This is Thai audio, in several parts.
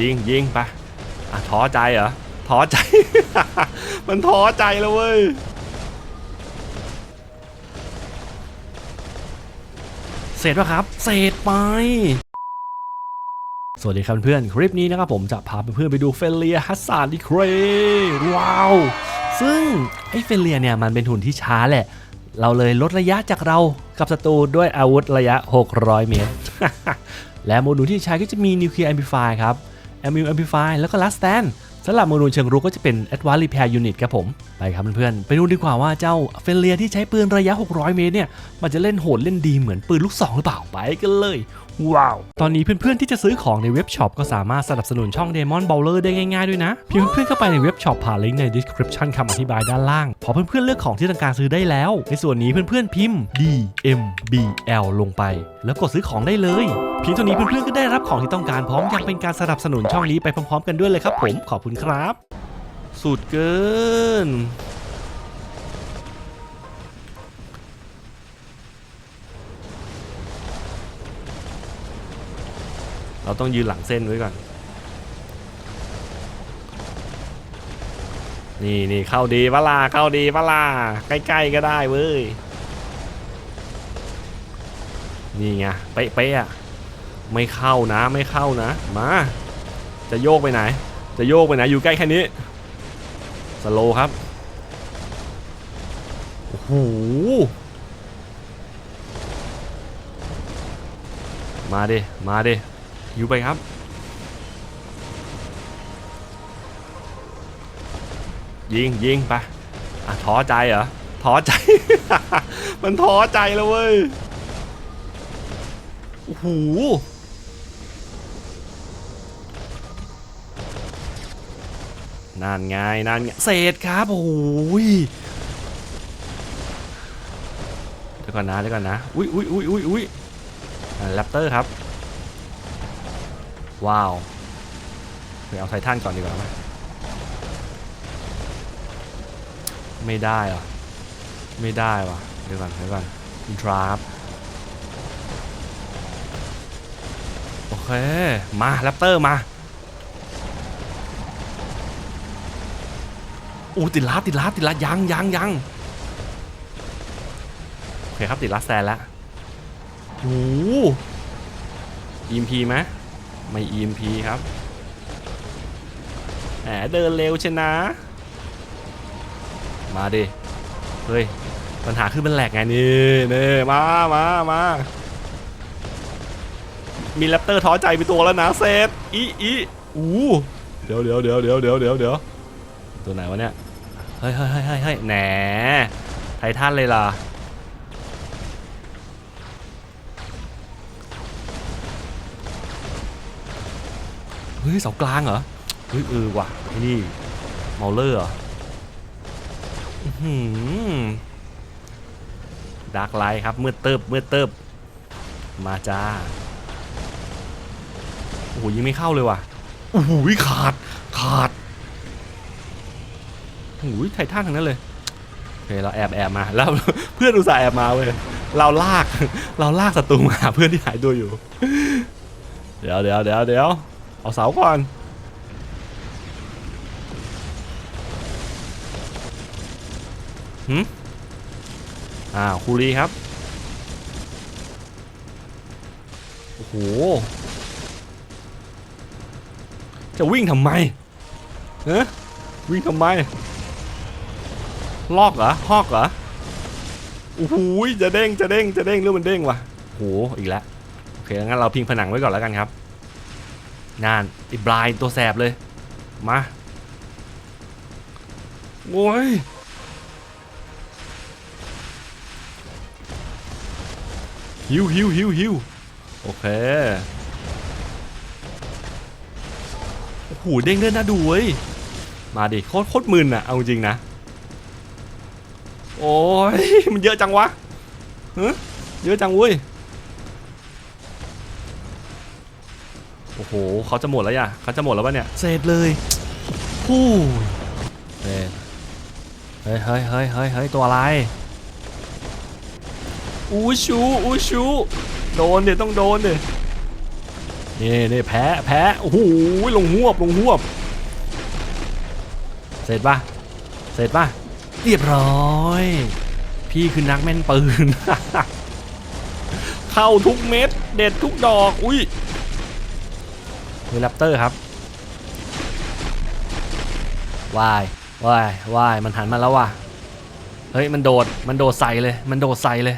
ยิงยิงไปอะท้อใจเหรอท้อใจ มันท้อใจแล้วเว้ยเสร็จปะครับ เสร็จไป สวัสดีครับเพื่อน คลิปนี้นะครับผมจะพาเพื่อนไปดูเฟลเลียฮัสซาร์ดิเครว้าว ซึ่งไอ้เฟลเลียเนี่ยมันเป็นหุ่นที่ช้าแหละ เราเลยลดระยะจากเรากับศัตรูด้วยอาวุธระยะ 600 เมตร และโมดูลที่ใช้ก็จะมีนิวเคลียร์แอมพลิฟายครับ แอมมิวแอมพลิฟายแล้วก็ลัสแตนสำหรับโมดูลเชิงรุกก็จะเป็น Advanced Repair Unit ครับผม ไปครับเพื่อนๆ ไปดูดีกว่าว่าเจ้าเฟลเลียที่ใช้ปืนระยะ 600 เมตรเนี่ย มันจะเล่นโหดเล่นดีเหมือนปืนลูกซองหรือเปล่า ไปกันเลยว้าว ตอนนี้เพื่อนๆที่จะซื้อของในเว็บช็อปก็สามารถสนับสนุนช่อง Demon Bowler ได้ง่ายๆด้วยนะ เพียงเพื่อนๆเข้าไปในเว็บช็อปผ่านลิงก์ใน description คำอธิบายด้านล่าง พอเพื่อนๆเลือกของที่ต้องการซื้อได้แล้ว ในส่วนนี้เพื่อนๆพิมพ์ D M B L ลงไป แล้วกดซื้อของได้เลยเพียงเท่านี้เพื่อนๆก็ได้รับของที่ต้องการพร้อมยังเป็นการสนับสนุนช่องนี้ไปพร้อมๆ กันด้วยเลยครับผมขอบคุณครับ สุดเกิน เราต้องยืนหลังเส้นไว้ก่อน นี่นี่เข้าดีปะล่ะเข้าดีปะล่ะใกล้ๆก็ได้เว้ย นี่ไงเป๊ะๆอะไม่เข้านะไม่เข้านะ มา จะโยกไปไหน จะโยกไปไหนอยู่ใกล้แค่นี้ สโลครับ โอ้โหมาดิ มาดิ อยู่ไปครับ ยิงยิงไปอะท้อใจเหรอท้อใจ มันท้อใจแล้วเว้ยโอ้โหนั่นไงนั่นไงเศษครับโอ้ยเดี๋ยวก่อนนะเดี๋ยวก่อนนะอุ้ยอุ้ยอุ้ยอุ้ยอุ้ยแรปเตอร์ครับ ว้าวไปเอาไททันก่อนดีกว่าไหมไม่ได้เหรอไม่ได้ว่ะเดี๋ยวก่อนเดี๋ยวก่อนอินทราครับโอเค มาแรปเตอร์มาอู้ติดลัดติดลัดติดลัดยังยังยังโอเคครับติดลัดแซนแล้วโอ้ยอีมพีไหม ไม่อีมพีครับแหมเดินเร็วชนะ มาดิ เฮ้ย ปัญหาคือมันแหลกไงนี่นี่มามามามีแรปเตอร์ท้อใจไปตัวแล้วนะเซตอีอีอู้เดี๋ยวเดี๋ยวเดี๋ยวเดี๋ยวเดี๋ยวเดี๋ยวเดี๋ยวตัวไหนวะเนี่ย เฮ้ยเฮ้ยเฮ้ยเฮ้ยเฮ้ยแหนไททันเลยล่ะ เฮ้ยเสากลางเหรอเฮ้ยเออว่ะไอ้นี่เมาเลอร์เหรออื้อหือดักไลท์ครับมืดเติบมืดเติบมาจ้าโอ้โหยิงไม่เข้าเลยว่ะโอ้โหขาดขาดโอ้ยไททันทั้งนั้นเลยโอเคเราแอบแอบมาแล้วเพื่อนอุตส่าห์แอบมาเว้ยเราลากเราลากศัตรูมาหาเพื่อนที่หายตัวอยู่ เดี๋ยวเดี๋ยวเดี๋ยวเดี๋ยว เอาเสาก่อนหืมอ้าวคูรีครับ โอ้โห จะวิ่งทำไมเอ๊ะวิ่งทำไม ลอกเหรอ ฮอกเหรอโอ้โหยจะเด้ง จะเด้ง จะเด้งหรือมันเด้งวะโห อีกแล้ว โอเค งั้นเราพิงผนังไว้ก่อนแล้วกันครับ นานไอ้บลายตัวแสบเลย มา โอ้ยฮิวฮิวฮิวฮิวโอเค โอ้โห เด้งเล่นน่าดูเว้ย มาดิ โคตรโคตรมึนอะเอาจริงนะ โอ้ย มันเยอะจังวะเฮ้ยเยอะจังเว้ย โอ้โหเขาจะหมดแล้วย่ะเขาจะหมดแล้ววะเนี่ยเสร็จเลยฮู้เฮ้ยเฮ้ยเฮ้ยเฮ้ยเฮ้ยเฮ้ยตัวอะไรอูชูอูชูโดนเดี๋ยวต้องโดนเดี๋ยนี่นี่แพ้แพ้โอ้โหลงหวบลงหวบ เสร็จปะเสร็จปะเรียบร้อย พี่คือนักแม่นปืน เข้าทุกเม็ด เด็ดทุกดอก อุ้ย เฮลิคอปเตอร์ครับวายวายวายมันหันมาแล้วว่ะเฮ้ยมันโดดมันโดดใส่เลย มันโดดใส่เลย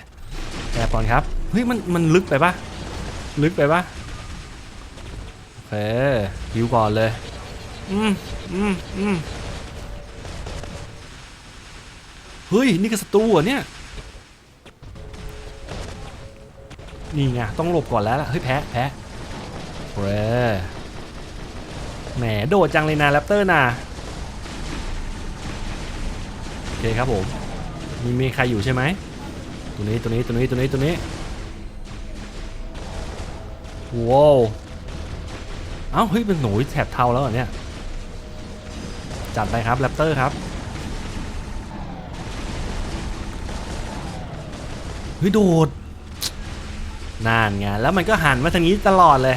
แอบก่อนครับเฮ้ยมันมันลึกไปปะลึกไปปะโอเคฮิวก่อนเลยอืมอืมอืมเฮ้ยนี่ก็ศัตรูเหรอเนี่ยนี่ไงต้องหลบก่อนแล้วล่ะเฮ้ยแพ้แพ้เว้ย แหมโดดจังเลยนะแรปเตอร์นะโอเคครับผมมีมีใครอยู่ใช่ไหมตัวนี้ตัวนี้ตัวนี้ตัวนี้ตัวนี้ว้าวเอ้าเฮ้ยเป็นหนูแถบเทาแล้วเหรอเนี่ยจัดไปครับแรปเตอร์ครับเฮ้ยโดดนานไงแล้วมันก็หันมาทางนี้ตลอดเลย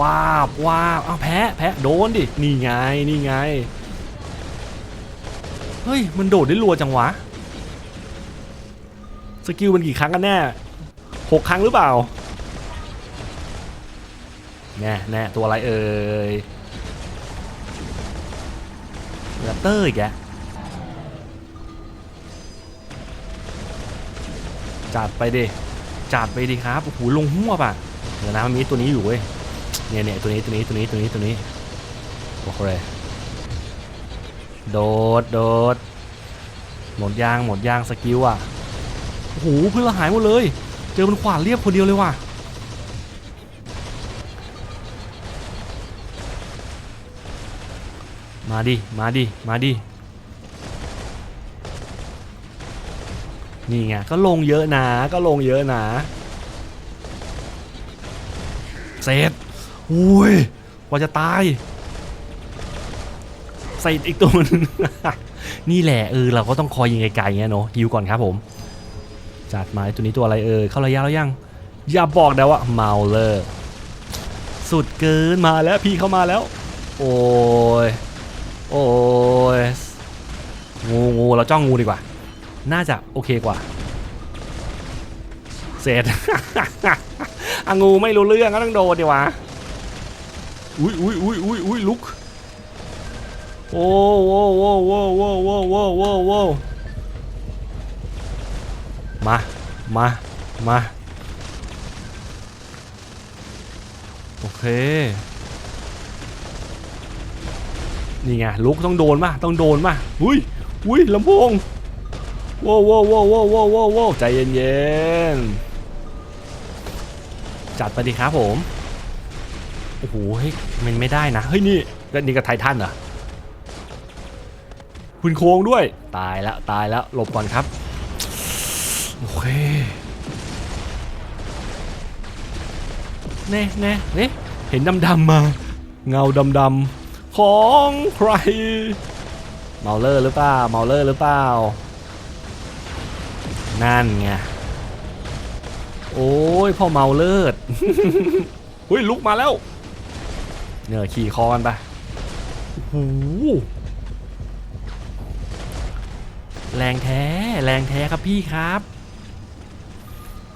ว้าวว้าวเอาแพ้แพ้โดนดิ นี่ไง นี่ไง เฮ้ย มันโดดได้รัวจังวะ สกิลมันกี่ครั้งกันแน่หกครั้งหรือเปล่า แน่แน่ตัวอะไรเอ่ยแรปเตอร์อีกแกจัดไปดิจัดไปดิครับโอ้โหลงหัวป่ะเดี๋ยวนะมันมีตัวนี้อยู่เว้ย เนี่ยเนี่ยตัวนี้ตัวนี้ตัวนี้ตัวนี้ตัวนี้โอเคโดดโดดหมดยางหมดยางสกิลอะโอ้โหเพื่อนเราหายหมดเลย เจอมันขวานเรียบคนเดียวเลยว่ะมาดิ มาดิ มาดิ นี่ไง ก็ลงเยอะนะ ก็ลงเยอะนะ เสร็จ อุ้ยกว่าจะตาย ใส่อีกตัวนึง นี่แหละเออเราก็ต้องคอยยิงไกลๆเงี้ยเนาะฮิวก่อนครับผม จัดมาตัวนี้ตัวอะไรเออเข้าระยะแล้วยัง อย่าบอกนะว่าเมาเลอร์สุดเกินมาแล้วพี่เข้ามาแล้ว โอ้ยโอ้ยงูงูเราจ้องงูดีกว่า น่าจะโอเคกว่า เสร็จอะงูไม่รู้เรื่องก็ต้องโดนดีวะ อุ้ยอุ้ยอุ้ยอุ้ยอุ้ยลุกโอ้โว้โว้โว้โว้โว้โว้โว้โว้มามามาโอเค นี่ไงลุกต้องโดนป่ะต้องโดนป่ะอุ้ยอุ้ยลำโพงว้าวว้าวว้าวว้าวว้าวว้าวใจเย็นๆจัดไปดิครับผม อ้โหเฮ้ยมันไม่ได้นะเฮ้ยนี่แล้วนี่ก็ไททันเหรอคุณโค้งด้วยตายแล้วตายแล้วหลบก่อนครับโอเคเน่เน่เน่เห็นดำๆมา เงาดำๆของใครเมาเลอร์หรือเปล่าเมาเลอร์หรือเปล่านั่นไงโอ้ยพ่อเมาเลิศเฮ้ยลุกมาแล้ว เนี่ยขี่คอกันไปโอ้โหแรงแท้แรงแท้ครับพี่ครับ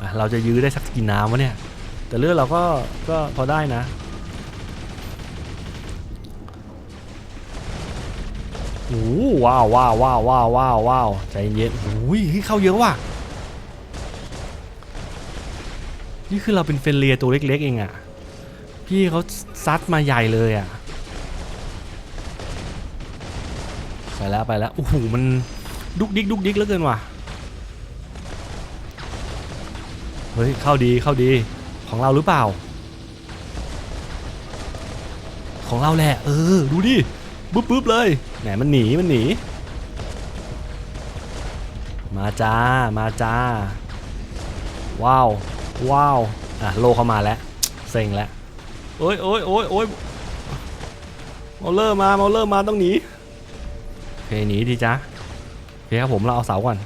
อะเราจะยื้อได้สักกี่น้ำวะเนี่ย แต่เลือดเราก็ก็พอได้นะ โอ้ว้าวว้าวว้าวว้าวว้าวว้าวใจเย็นโอ้ยเฮ้ยเข้าเยอะว่ะ นี่คือเราเป็นเฟรนเลียตัวเล็กๆเองอะ่ะ พี่เขาซัดมาใหญ่เลยอะ่ะ ไปแล้วไปแล้วโอ้โหมันดุกดิกดุกดิกเหลือเกินว่ะ เฮ้ย เข้าดีเข้าดีของเราหรือเปล่า ของเราแหละ เออ ดูดิปุ๊บปุ๊บเลยแหมมันหนีมันหนี มาจ้ามาจ้า ว้าว ว้าว อะ โลเข้ามาแล้ว เซ็งแล้ว โอ้ยโอ้ยโอ้ยโอ้ยเมาเลอร์มาเมาเลอร์มาต้องหนีโอเคหนีดีจ้าโอเคครับผมเราเอาเสาก่อน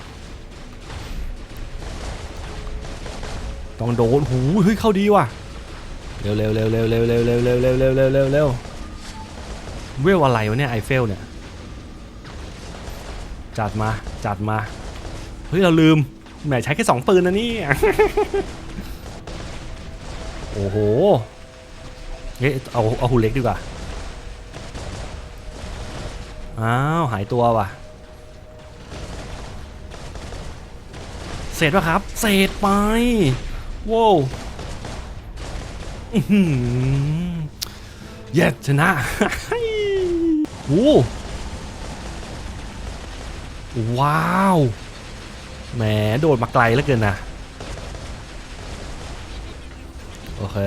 ตต้องโดนหูเฮ้ยเข้าดีว่ะ เร็วเร็วเร็วเร็วเร็วเร็วเร็วเร็วเร็วเร็วเร็วเร็วเร็วเวลอะไรวะเนี่ยไอเฟลเนี่ย จัดมาจัดมา เฮ้ยเราลืมแหมใช้แค่สองปืนนะนี่ โอ้โห เฮ้ยเอาเอาหุ่นเล็กดีกว่า อ้าวหายตัวว่ะเศษปะครับเศษไปว้าวเย้ชนะโอ้ว้าวแหมโดดมาไกลเหลือเกินนะ โอเค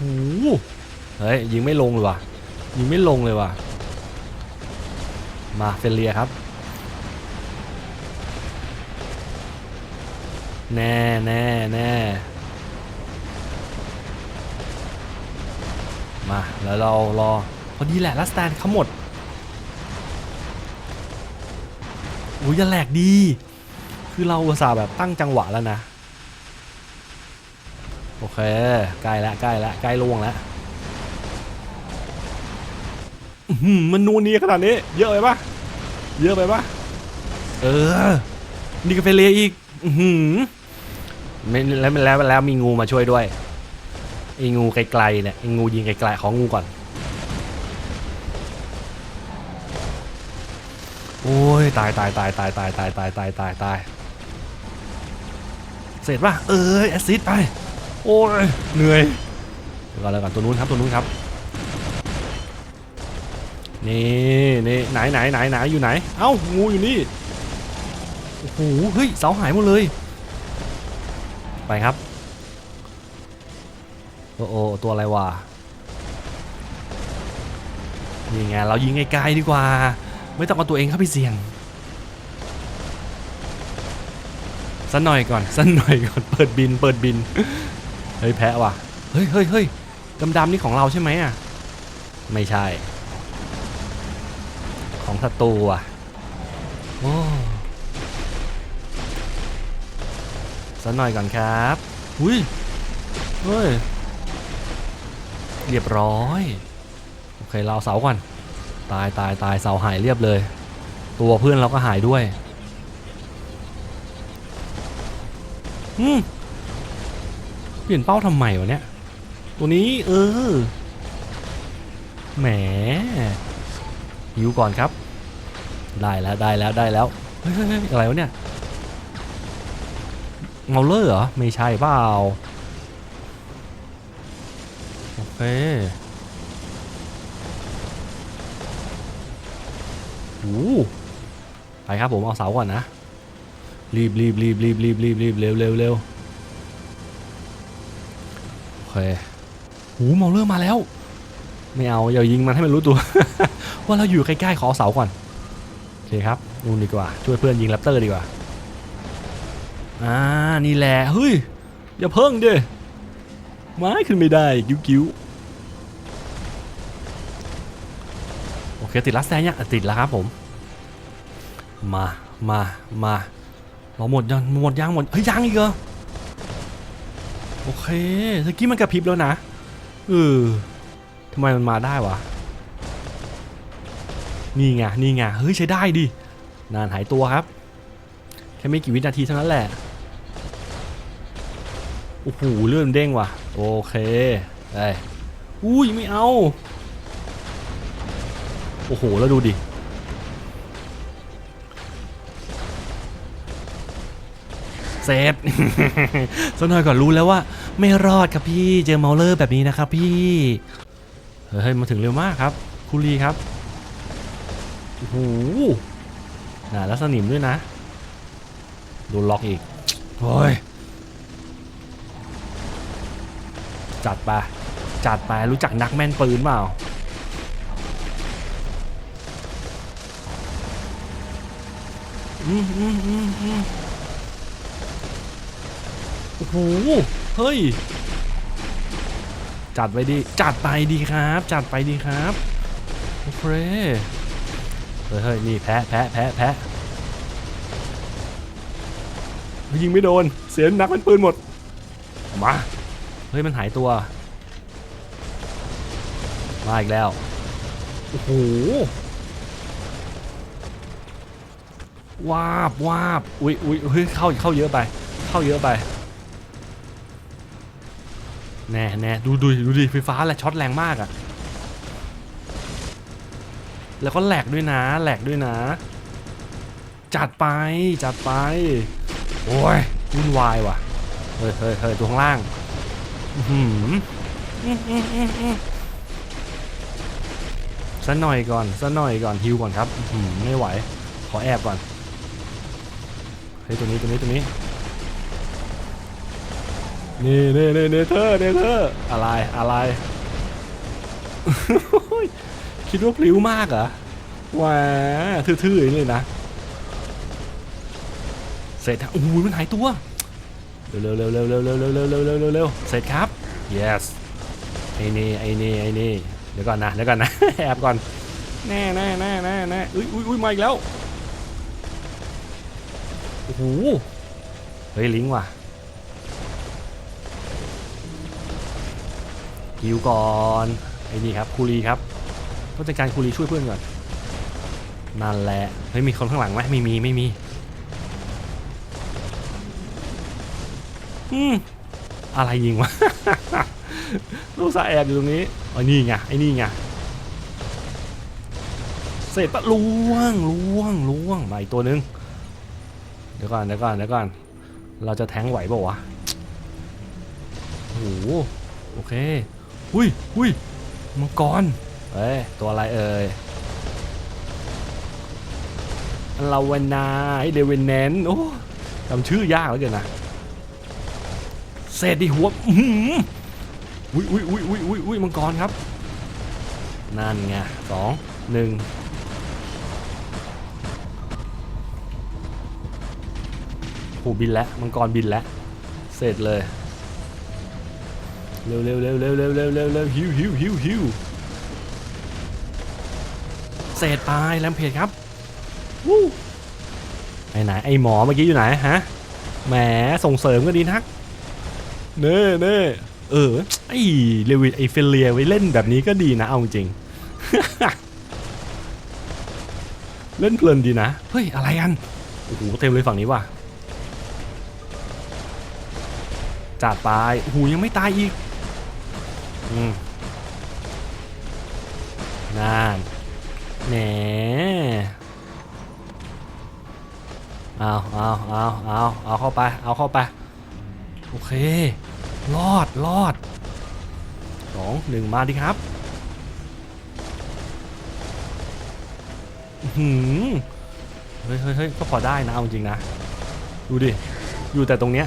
หเฮ้ยยิงไม่ลงเลยว่ะยิงไม่ลงเลยว่ะ มาเฟลเลียครับ แน่แน่แน่มาแล้วเรารอพอดีแหละลัสแตนเขาหมดอุ้ยจะแหลกดี คือเราอุตส่าห์แบบตั้งจังหวะแล้วนะ อเคใกล้แล้วใกล้แล้วใกล้ล่วงแล้วอื้อหือมันนูนนี้ขนาดนี้ เยอะไปปะเยอะไปปะเออ นี่ก็เฟลเลียอีก อือหือไม่แล้วแล้วแล้วมีงูมาช่วยด้วยไอ้งูไกลๆเนี่ยไอ้งูยิงไกลๆของงูก่อน โอ้ยตายตายตายตายตายตายตายตายตายตายเสร็จป่ะเอ้ยแอซซิดไป โอ้ยเหนื่อยเดี๋ยวก่อนแล้วก่อนตัวนู้นครับตัวนู้นครับนี่นี่ไหนไหนไหนไหนอยู่ไหน เอ้างูอยู่นี่โอ้โหเฮ้ยเสาหายหมดเลย ไปครับโอ้โอตัวอะไรวะนี่ไงเรายิงไกลๆดีกว่า ไม่ต้องเอาตัวเองเข้าไปเสี่ยงสักหน่อยก่อนสักหน่อยก่อนเปิดบินเปิดบิน ฮ้ยแพ้ว่ะ เฮ้ยเฮ้ยเฮ้ยดำๆนี่ของเราใช่ไหมอะ ไม่ใช่ ของศัตรูอะโอ้สักหน่อยก่อนครับอุ้ยเฮ้ย เรียบร้อย โอเคเราเสาก่อน ตายตายตายเสาหายเรียบเลย ตัวเพื่อนเราก็หายด้วย อืม เปลี่ยนเป้าทำไมวะเนี่ย ตัวนี้เออ แหมหิวก่อนครับ ได้แล้วได้แล้วได้แล้วเฮ้ยเฮ้ยเฮ้ยอะไรวะเนี่ยเงาเลอร์เหรอ ไม่ใช่เปล่า โอเค โอ้ไปครับผมเอาเสาก่อนนะ รีบรีบรีบรีบรีบรีบรีบเร็วเร็วเร็วโอ เคหูเมาเลอร์มาแล้ว ไม่เอาอย่ายิงมันให้มันรู้ตัว ว่าเราอยู่ใกล้ๆขอเสาก่อนโอเคครับนู่นดีกว่า ช่วยเพื่อนยิงแรปเตอร์ดีกว่าอ่านี่แหละเฮ้ยอย่าเพิ่งเดิไม้ขึ้นไม่ได้กิ้วกิ้วโอเคติดลัสแซนเนี่ยติดแล้วครับผมมามามาเราหมดยังหมดยังหมดเฮ้ยยังอีกเหรอ โอเคตะกี้มันกระพริบแล้วนะเออทำไมมันมาได้วะ นี่ไง นี่ไง เฮ้ยใช้ได้ดิ นานหายตัวครับ แค่ไม่กี่วินาทีเท่านั้นแหละ โอ้โหเลื่อนเด้งว่ะ โอเคได้อุ้ยไม่เอา โอ้โห แล้วดูดิ เซฟสักหน่อยก่อนรู้แล้วว่า ไม่รอดครับพี่เจอเมาเลอร์แบบนี้นะครับพี่เฮ้ยมาถึงเร็วมากครับคุรีครับโอ้โหน่าแล้วสนิมด้วยนะโดนล็อกอีกโอ้ยจัดไปจัดไปรู้จักนักแม่นปืนเปล่าอืมอืมอืมอืมโอ้โหเฮ้ย จัดไปดีจัดไปดีครับ จัดไปดีครับโอเคเฮ้ยเฮ้ยนี่แพ้แพ้แพ้แพ้ยิงไม่โดน เสียนักเป็นปืนหมด มา เฮ้ย มันหายตัว มาอีกแล้ว โอ้โหวาบวาบอุ้ยอุ้ยเฮ้ยเข้าเข้าเยอะไป เข้าเยอะไป แน่แน่ดูดูดูดิไฟฟ้าแหละช็อตแรงมากอะแล้วก็แหลกด้วยนะแหลกด้วยนะ จัดไปจัดไป โอ้ยวุ่นวายว่ะ เฮ้ยเฮ้ยเฮ้ยตัวข้างล่างหืออื้ออื้ออื้ออื้อสักหน่อยก่อนสักหน่อยก่อนฮิวก่อนครับหือไม่ไหว ขอแอบก่อน เฮ้ยตัวนี้ตัวนี้ตัวนี้ นี่นี่นี่เนเธอร์เนเธอร์อะไรอะไรคิดว่าพลิ้วมากเหรอแหวทื่อๆอย่างนี้เลยนะเสร็จครับโอ้โหมันหายตัวเร็วเร็วเร็วเร็วเร็วเร็วเร็วเร็วเร็วเร็วเร็วเสร็จครับ yes ไอ้นี่ไอ้นี่ไอ้นี่เดี๋ยวก่อนนะเดี๋ยวก่อนนะแอบก่อนแน่แน่แน่แน่แน่อุ้ยอุ้ยอุ้ยมาอีกแล้วโอ้โหเฮ้ยลิงว่ะ ฮิวก่อนไอ้นี่ครับคูรีครับต้องจัดการคูรีช่วยเพื่อนก่อนนั่นแหละเฮ้ยมีคนข้างหลังไหมไม่มีไม่มีอืมอะไรยิงวะลูกซาแอบอยู่ตรงนี้ไอ้นี่ไงไอ้นี่ไงเสร็จปะล่วงล่วงล่วงมาอีกตัวนึงเดี๋ยวก่อนเดี๋ยวก่อนเดี๋ยวก่อนเราจะแทงไหวเปล่าวะโอ้โหโอเค หุยหุยมังกรเอ้ย ตัวอะไรเอ่ยลาวนาไอเดเวนแนนโอ้จำชื่อยากเหลือเกินนะเศษดิหัวอื้มอุ้ยอุ้ยอุ้ยอุ้ยอุ้ยอุ้ยมังกรครับ นั่นไงสองหนึ่งโหบินแล้วมังกรบินแล้ว เสร็จเลย เร็วเร็วเร็วเร็วเร็วเร็วเร็วเร็วหิวหิวหิวหิวเศษไปแลมเพจครับวู้ไอไหนไอหมอเมื่อกี้อยู่ไหนฮะแหมส่งเสริมก็ดีนักเน่เน่เออไอเลวิไอเฟลเลียไว้เล่นแบบนี้ก็ดีนะเอาจริงเล่นเพลินดีนะเฮ้ยอะไรกันโอ้โหเต็มเลยฝั่งนี้ว่ะจัดไปโอ้โหยังไม่ตายอีก นั่นแหนเอาเอาเอาเอาเอาเข้าไป เอาเข้าไป โอเค รอดรอดสองหนึ่งมาดิครับหืมเฮ้ยเฮ้ยเฮ้ยก็พอได้นะเอาจริงนะ ดูดิ อยู่แต่ตรงเนี้ย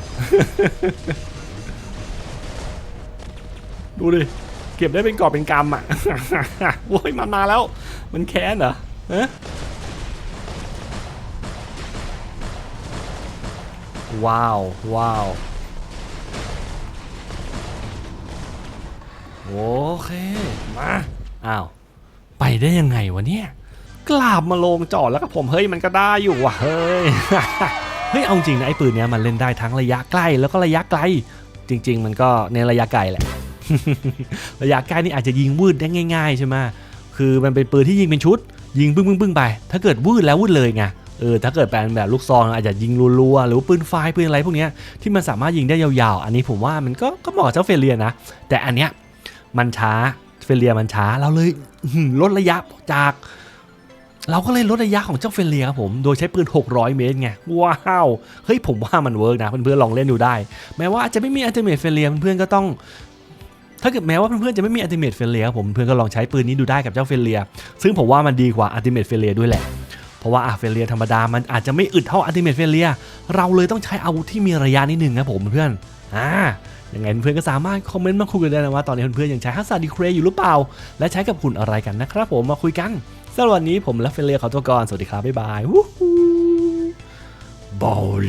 ดูดิ เก็บได้เป็นกอบเป็นกำอะโอ้ยมันมาแล้ว มันแค้นเหรอฮะว้าว ว้าวโอเค มา อ้าว ไปได้ยังไงวะเนี่ย กลับมาลงจอดแล้วกับผม เฮ้ยมันก็ได้อยู่ว่ะ เฮ้ย เฮ้ย เอาจริงนะไอ้ปืนเนี้ยมันเล่นได้ทั้งระยะใกล้แล้วก็ระยะไกล จริง ๆ มันก็ในระยะไกลแหละ ระยะใกล้นี่อาจจะยิงวืดได้ง่าย ๆใช่ไหมคือมันเป็นปืนที่ยิงเป็นชุด ยิงปึ้งปึ้งปึ้งไป ถ้าเกิดวืดแล้ววืดเลยไงเออถ้าเกิดเป็นแบบลูกซองอาจจะยิงรัวๆหรือปืนไฟปืนอะไรพวกนี้ที่มันสามารถยิงได้ยาวๆ อันนี้ผมว่ามันก็ก็เหมาะเจ้าเฟรเลียนะ แต่อันเนี้ยมันช้าเฟรเลียมันช้าเราเลยลดระยะจาก เราก็เลยลดระยะของเจ้าเฟรเลียครับผมโดยใช้ปืน 600 เมตรไงว้าวเฮ้ยผมว่ามันเวิร์กนะเพื่อนๆลองเล่นดูได้ แม้ว่าจจะไม่มีอัลติเมทเฟรเลียเพื่อนๆก็ต้อง ถ้าเกิดแม้ว่าเพื่อนๆจะไม่มีอัติเมทเฟรเลียครับผมเพื่อนก็ลองใช้ปืนนี้ดูได้กับเจ้าเฟรเลียซึ่งผมว่ามันดีกว่าอัติเมทเฟรเลียด้วยแหละ เพราะว่าอะเฟรเลียธรรมดามันอาจจะไม่อึดเท่าอัติเมทเฟรเลียเราเลยต้องใช้อาวุธที่มีระยะนิดนึงนะผมเพื่อนอ่ายังไงเพื่อนๆก็สามารถคอมเมนต์มาคุยกันได้นะว่าตอนนี้เพื่อนๆยังใช้ฮัสซาดีเครอยู่หรือเปล่า และใช้กับหุ่นอะไรกันนะครับผมมาคุยกันสำหรับวันนี้ผมและเฟรเลียขอตัวก่อนสวัสดีครับบ๊ายบายบอล